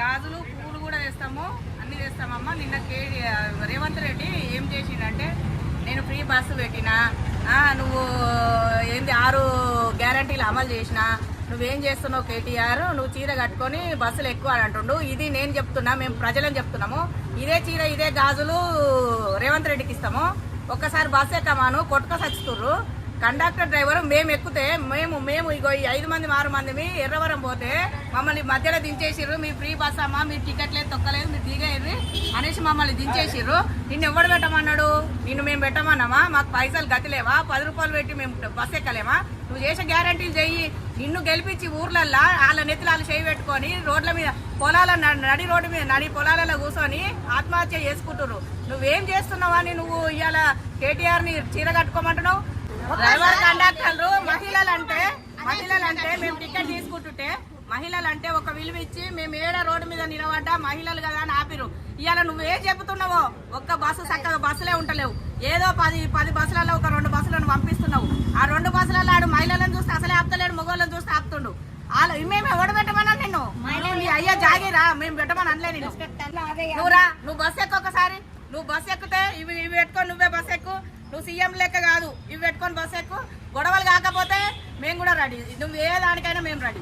గాజులు పూలు కూడా తెస్తాము. అన్ని తెస్తామమ్మా. నిన్న కే రేవంత్ రెడ్డి ఏం చేసిండంటే నేను ఫ్రీ బస్సు పెట్టినా నువ్వు ఏంది ఆరు గ్యారంటీలు అమలు చేసిన నువ్వేం చేస్తున్నావు కేటీఆర్? నువ్వు చీర కట్టుకొని బస్సులు ఎక్కువ అని అంటుండు. ఇది నేను చెప్తున్నా మేము ప్రజలను చెప్తున్నాము. ఇదే చీర ఇదే గాజులు రేవంత్ రెడ్డికి ఇస్తాము. ఒక్కసారి బస్సు ఎక్కమాను కొట్టుక సచ్చుతుర్రు కండక్టర్ డ్రైవర్ మేము ఎక్కితే మేము మేము ఇగో ఈ ఐదు మంది ఆరు మంది ఎర్రవరం పోతే మమ్మల్ని మధ్యలో దించేసిర్రు. మీ ఫ్రీ బస్ అమ్మా మీరు టికెట్ లేదు తొక్కలేదు మీరు దిగేది అనేసి మమ్మల్ని దించేసిర్రు. నిన్ను ఎవడు పెట్టమన్నాడు? నిన్ను మేము పెట్టమన్నామా? మాకు పైసలు గతిలేవా పది రూపాయలు పెట్టి మేము బస్ ఎక్కలేమా? నువ్వు చేసే గ్యారంటీలు చెయ్యి. నిన్ను గెలిపించి ఊర్లల్లా వాళ్ళ నెత్తులు వాళ్ళు చేయి పెట్టుకొని రోడ్ల మీద పొలాల న- నడి రోడ్డు మీద నడి పొలాలలో కూర్చొని ఆత్మహత్య చేసుకుంటున్నారు నువ్వేం చేస్తున్నావని నువ్వు ఇవాళ కేటీఆర్ని చీర కట్టుకోమంటున్నావు? డ్రైవర్ కండక్టర్లు మహిళలు అంటే మహిళలు అంటే మేము టికెట్ తీసుకుంటుంటే మహిళలు అంటే ఒక విలువ ఇచ్చి మేము ఏడ రోడ్డు మీద నిలబడ్డా మహిళలు కదా అని ఆపిరు ఇవాళ నువ్వేం చెబుతున్నావో ఒక్క బస్సు చక్కగా బస్సులే ఉంటలేవు ఏదో పది పది బస్సులలో ఒక రెండు బస్సులను పంపిస్తున్నావు. ఆ రెండు బస్సులలో ఆడు మహిళలను చూస్తే అసలే ఆపుతలేడు మగవాళ్ళని చూస్తే ఆపుతుండు. వాళ్ళు మేము ఎవడు పెట్టమన్నా నిన్ను? నీ అయ్యా జాగిరా మేము పెట్టమని అనలే నేను నువ్వు రా నువ్వు బస్ ఎక్కు ఒకసారి. నువ్వు బస్ ఎక్కితే ఇవి ఇవి పెట్టుకొని నువ్వే నువ్వు సీఎం లెక్క కాదు. ఇవి పెట్టుకొని బస్సు ఎక్కువ గొడవలు కాకపోతే మేము కూడా రెడీ. నువ్వు ఏ దానికైనా మేము రెడీ.